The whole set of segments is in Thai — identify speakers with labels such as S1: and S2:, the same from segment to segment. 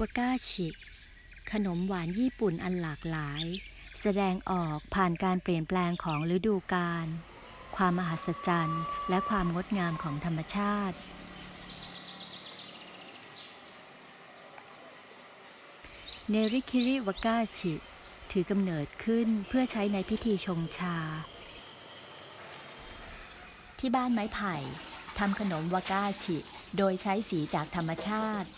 S1: วากาชิ ขนมหวานญี่ปุ่นอันหลากหลาย แสดงออกผ่านการเปลี่ยนแปลงของฤดูกาลความมหัศจรรย์ และความงดงามของธรรมชาติ เนริคิริวากาชิ ถือกำเนิดขึ้นเพื่อใช้ในพิธีชงชา ที่บ้านไม้ไผ่ทำขนมวากาชิ โดยใช้สีจากธรรมชาติ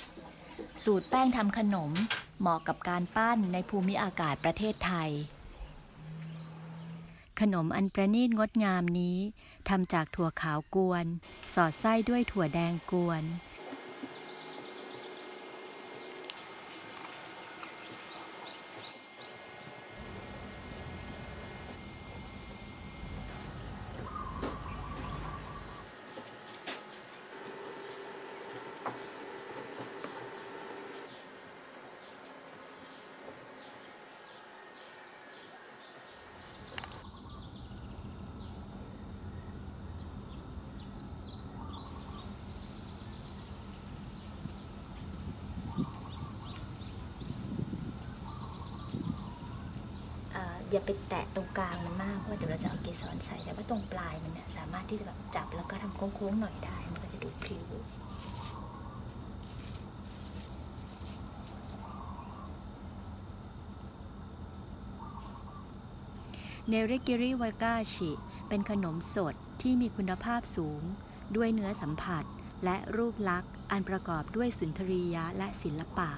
S1: สูตรแป้งทำขนมเหมาะกับการปั้นในภูมิอากาศประเทศไทย ขนมอันประณีตงดงามนี้ทำจากถั่วขาวกวน สอดไส้ด้วยถั่วแดงกวน
S2: เอย่าไปแตะตรงกลางมันมากเพราะว่าเดี๋ยวเราจะเอาเกสรใส่แต่ว่าตรงปลายมันเนี่ยสามารถที่จะแบบจับแล้วก็ทำโค้งๆหน่อยได้ มันก็จะดูพริ้ว
S1: เนริกิริวากาชิ เป็นขนมสดที่มีคุณภาพสูง ด้วยเนื้อสัมผัสและรูปลักษณ์อันประกอบด้วยสุนทรียะและศิลปะ